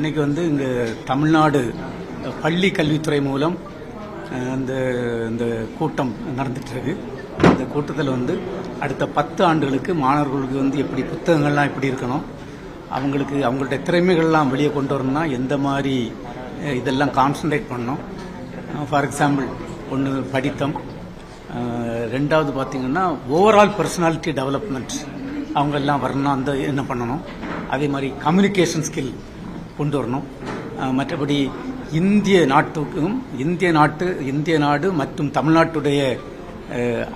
இன்றைக்கி வந்து இங்கே தமிழ்நாடு பள்ளி கல்வித்துறை மூலம் இந்த இந்த கூட்டம் நடந்துட்டுருக்கு இந்த கூட்டத்தில் வந்து அடுத்த பத்து ஆண்டுகளுக்கு மாணவர்களுக்கு வந்து எப்படி புத்தகங்கள்லாம் எப்படி இருக்கணும் அவங்களுக்கு அவங்களுடைய திறமைகள்லாம் வெளியே கொண்டு வரணும்னா எந்த மாதிரி இதெல்லாம் கான்சன்ட்ரேட் பண்ணணும். ஃபார் எக்ஸாம்பிள் ஒன்று படித்தம் ரெண்டாவது பார்த்தீங்கன்னா ஓவரால் பர்சனாலிட்டி டெவலப்மெண்ட் அவங்கெல்லாம் வரணும் அந்த என்ன பண்ணணும்? அதே மாதிரி கம்யூனிகேஷன் ஸ்கில் கொண்டு வரணும். மற்றபடி இந்திய நாட்டுக்கும் இந்திய நாட்டு இந்திய நாடு மற்றும் தமிழ்நாட்டுடைய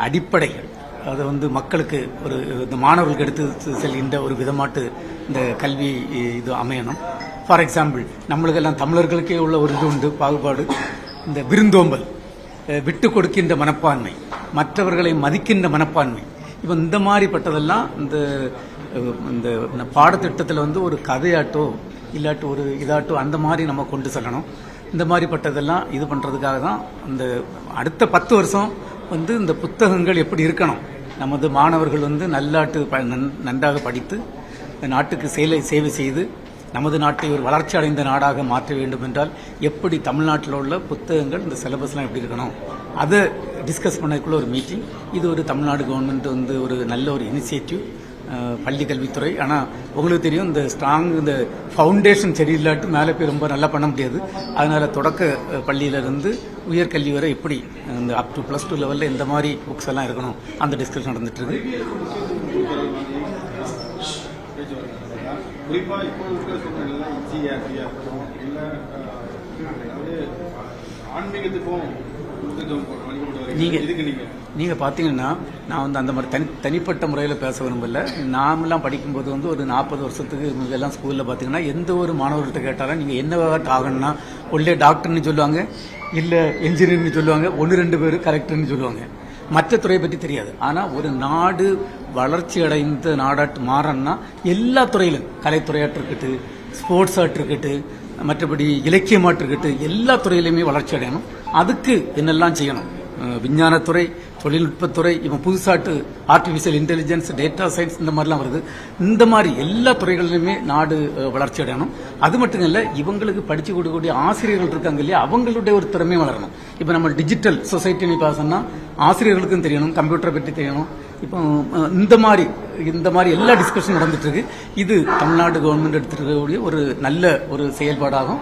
அடிப்படைகள். அதை வந்து மக்களுக்கு ஒரு இந்த மாணவர்களுக்கு எடுத்து செல்கின்ற ஒரு விதமாட்டு இந்த கல்வி இது அமையணும். ஃபார் எக்ஸாம்பிள் நம்மளுக்கெல்லாம் தமிழர்களுக்கே உள்ள ஒரு இது உண்டு பாகுபாடு. இந்த விருந்தோம்பல் விட்டு கொடுக்கின்ற மனப்பான்மை மற்றவர்களை மதிக்கின்ற மனப்பான்மை. இப்போ இந்த மாதிரிப்பட்டதெல்லாம் இந்த இந்த இந்த பாடத்திட்டத்தில் வந்து ஒரு கதையாட்டோ இல்லாட்டு ஒரு இதாட்டோ அந்த மாதிரி நம்ம கொண்டு செல்லணும். இந்த மாதிரிப்பட்டதெல்லாம் இது பண்ணுறதுக்காக தான் இந்த அடுத்த பத்து வருஷம் வந்து இந்த புத்தகங்கள் எப்படி இருக்கணும். நமது மாணவர்கள் வந்து நல்லாட்டு ப- நன்- நன்றாக படித்து நாட்டுக்கு சேலை சேவை செய்து நமது நாட்டை ஒரு வளர்ச்சி அடைந்த நாடாக மாற்ற வேண்டும் என்றால் எப்படி தமிழ்நாட்டில் உள்ள புத்தகங்கள் இந்த சிலபஸ்லாம் எப்படி இருக்கணும்? அதை டிஸ்கஸ் பண்ணதுக்குள்ள ஒரு மீட்டிங் இது ஒரு தமிழ்நாடு கவர்மெண்ட் வந்து ஒரு நல்ல ஒரு இனிஷியேட்டிவ் பள்ளி கல்வித்துறை. ஆனால் உங்களுக்கு தெரியும் இந்த ஸ்ட்ராங் இந்த ஃபவுண்டேஷன் சரியில்லாட்டு மேலே போய் ரொம்ப நல்லா பண்ண முடியாது. அதனால் தொடக்க அஹ், பள்ளியிலிருந்து உயர்கல்வி வரை எப்படி இந்த அப் டு ப்ளஸ் டூ லெவலில் இந்த மாதிரி புக்ஸ் எல்லாம் இருக்கணும். அந்த டிஸ்கஷன் நடந்துட்டுருக்கு இப்போ இருக்கிற ஆன்மீகத்துக்கும் நீங்கள் நீங்கள் பார்த்தீங்கன்னா நான் வந்து அந்த மாதிரி தனி தனிப்பட்ட முறையில் பேச விரும்பல. நாமெல்லாம் படிக்கும்போது வந்து ஒரு நாற்பது வருஷத்துக்கு முன்னெல்லாம் ஸ்கூலில் பார்த்தீங்கன்னா எந்த ஒரு மாணவர்கிட்ட கேட்டாலும் நீங்கள் என்ன ஆகணும்னா உள்ளே டாக்டர்னு சொல்லுவாங்க இல்லை என்ஜினியர்னு சொல்லுவாங்க ஒன்று ரெண்டு பேர் கரெக்டர்னு சொல்லுவாங்க. மற்ற துறையை பற்றி தெரியாது. ஆனால் ஒரு நாடு வளர்ச்சி அடைந்த நாடாட்டு மாறன்னா எல்லா துறையிலும் கலைத்துறையாட்டு இருக்கட்டு ஸ்போர்ட்ஸ் ஆட்டு இருக்கட்டு மற்றபடி இலக்கியமாட்டு இருக்கட்டு எல்லா துறையிலையுமே வளர்ச்சி அடையணும். அதுக்கு என்னெல்லாம் செய்யணும்? விஞ்ஞானத்துறை தொழில்நுட்பத்துறை இப்போ புதுசாட்டு ஆர்டிஃபிஷியல் இன்டெலிஜென்ஸ் டேட்டா சயின்ஸ் இந்த மாதிரிலாம் வருது. இந்த மாதிரி எல்லா துறைகளிலுமே நாடு வளர்ச்சி அடையணும். அது மட்டும் இல்லை இவங்களுக்கு படிச்சு கொடுக்கக்கூடிய ஆசிரியர்கள் இருக்காங்க இல்லையா அவங்களுடைய ஒரு திறமையும் வளரணும். இப்போ நம்ம டிஜிட்டல் சொசைட்டின்னு பார்த்தோம்னா ஆசிரியர்களுக்கும் தெரியணும் கம்ப்யூட்டரை பற்றி தெரியணும். இப்போ இந்த மாதிரி இந்த மாதிரி எல்லா டிஸ்கஷன் நடந்துட்டு இருக்கு இது தமிழ்நாடு கவர்மெண்ட் எடுத்துருக்கக்கூடிய ஒரு நல்ல ஒரு செயல்பாடாகும்.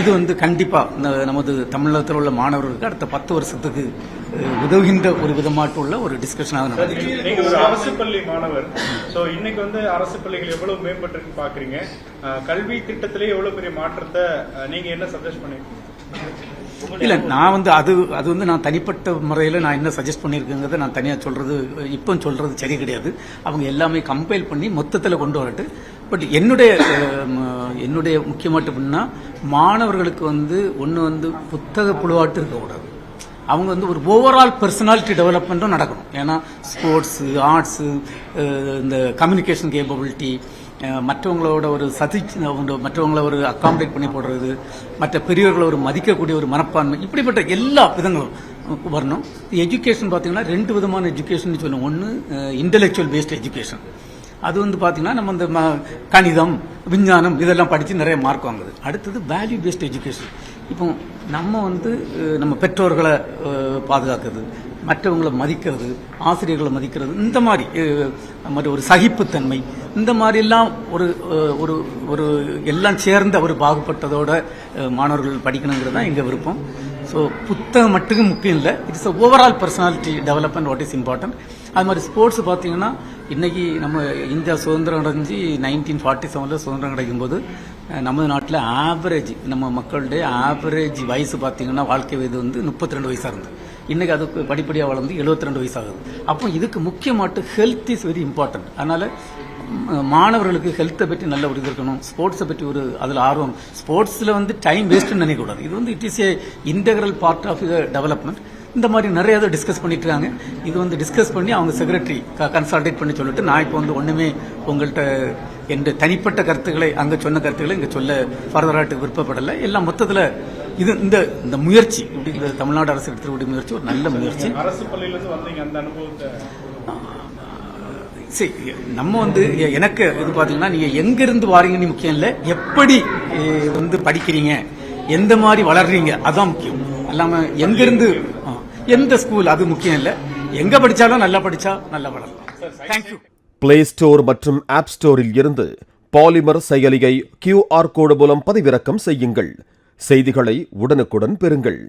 இது வந்து கண்டிப்பாக நமது தமிழகத்தில் உள்ள மாணவர்களுக்கு அடுத்த பத்து வருஷத்துக்கு உதவுகின்ற ஒரு விதமாட்டு உள்ள ஒரு டிஸ்கஷனாக நடந்துச்சு நீங்க ஒரு அரசு பள்ளி மாணவர். சோ இன்னைக்கு வந்து அரசு பள்ளிகள் எவ்வளவு மேம்பட்டு பாக்குறீங்க? கல்வி திட்டத்திலே எவ்வளவு பெரிய மாற்றத்தை நீங்க என்ன சஜஸ்ட் பண்ணிருக்கீங்க? இல்ல நான் வந்து அது அது வந்து நான் தனிப்பட்ட முறையில் நான் என்ன சஜஸ்ட் பண்ணியிருக்கேங்கிறத நான் தனியாக சொல்றது இப்போ சொல்றது சரி கிடையாது. அவங்க எல்லாமே கம்பைல் பண்ணி மொத்தத்தில் கொண்டு வரட்டு. பட் என்னுடைய என்னுடைய முக்கியமாட்டு அப்படின்னா மாணவர்களுக்கு வந்து ஒன்று வந்து புத்தக புழுவாட்டு இருக்கக்கூடாது. அவங்க வந்து ஒரு ஓவரால் பர்சனாலிட்டி டெவலப்மெண்ட்டும் நடக்கணும். ஏன்னா ஸ்போர்ட்ஸு ஆர்ட்ஸு இந்த கம்யூனிகேஷன் கேப்பபிலிட்டி மற்றவங்களோட ஒரு சதி அவங்க மற்றவங்கள ஒரு அக்காமடேட் பண்ணி போடுறது மற்ற பெரியவர்களை ஒரு மதிக்கக்கூடிய ஒரு மனப்பான்மை இப்படிப்பட்ட எல்லா விதங்களும் வரணும். எஜுகேஷன் பார்த்தீங்கன்னா ரெண்டு விதமான எஜுகேஷன் சொல்லுவோம். ஒன்று இன்டலெக்சுவல் பேஸ்ட் எஜுகேஷன் அது வந்து பார்த்தீங்கன்னா நம்ம இந்த ம- கணிதம் விஞ்ஞானம் இதெல்லாம் படித்து நிறைய மார்க் வாங்குது. அடுத்தது வேல்யூ பேஸ்ட் எஜுகேஷன் இப்போ நம்ம வந்து நம்ம பெற்றோர்களை பாதுகாக்கிறது மற்றவங்களை மதிக்கிறது ஆசிரியர்களை மதிக்கிறது இந்த மாதிரி ஒரு சகிப்புத்தன்மை இந்த மாதிரிலாம் ஒரு ஒரு ஒரு எல்லாம் சேர்ந்த ஒரு பாகுபட்டதோட மாணவர்கள் படிக்கணுங்கிறது தான் எங்கள் விருப்பம். ஸோ புத்தகம் மட்டுக்கும் முக்கியம் இல்லை. It's overall personality development what is important அது மாதிரி ஸ்போர்ட்ஸ் பார்த்தீங்கன்னா இன்னைக்கு நம்ம இந்தியா சுதந்திரம் அடைஞ்சு நைன்டீன் ஃபார்ட்டி செவனில் சுதந்திரம் கிடைக்கும் போது நமது நாட்டில் ஆவரேஜ் நம்ம மக்களுடைய ஆவரேஜ் வயசு பார்த்தீங்கன்னா வாழ்க்கை வயது வந்து முப்பத்தி ரெண்டு வயசாக இருந்தது. இன்னைக்கு அதுக்கு படிப்படியாக வளர்ந்து 72 ரெண்டு வயசாகுது அப்போ இதுக்கு முக்கியமாட்டு ஹெல்த் இஸ் வெரி இம்பார்ட்டன்ட் அதனால மாணவர்களுக்கு ஹெல்த்தை பற்றி நல்ல ஒரு இது இருக்கணும். ஸ்போர்ட்ஸை பற்றி ஒரு அதில் ஆர்வம். ஸ்போர்ட்ஸில் வந்து டைம் வேஸ்ட்னு நினைக்கக்கூடாது. இது வந்து it is a integral part of development இந்த மாதிரி நிறைய இதை டிஸ்கஸ் பண்ணிட்டு இருக்காங்க இது வந்து டிஸ்கஸ் பண்ணி அவங்க செக்ரட்டரி கன்சல்டேட் பண்ணி சொல்லிட்டு நான் இப்போ வந்து ஒன்றுமே உங்கள்கிட்ட என் தனிப்பட்ட கருத்துக்களை அங்கே சொன்ன கருத்துக்களை இங்கே சொல்ல ஃபர்தராட்டு விருப்பப்படலை. எல்லாம் மொத்தத்தில் இது இந்த இந்த முயற்சி இப்படி இந்த தமிழ்நாடு அரசு எடுத்துக்கூடிய முயற்சி ஒரு நல்ல முயற்சி. அரசு பள்ளியில இருந்து வந்தீங்க அந்த அனுபவத்தை. சரி நம்ம வந்து எனக்கு இது பாத்தீங்கன்னா நீங்க எங்க இருந்து வாரீங்கன்னு முக்கியம் இல்ல. எப்படி வந்து படிக்கிறீங்க? எந்த மாதிரி வளர்றீங்க? அதான் முக்கியம். அல்லாம எங்க இருந்து ஆ, எந்த ஸ்கூல் அது முக்கியம் இல்ல. எங்க படிச்சாலும் நல்லா படிச்சா நல்லா வளரலாம். தேங்க்யூ பிளே ஸ்டோர் மற்றும் ஆப் ஸ்டோரில் இருந்து பாலிமர் செயலியை கியூஆர் கோடு மூலம் பதிவிறக்கம் செய்யுங்கள். செய்திகளை உடனுக்குடன் பெறுங்கள்.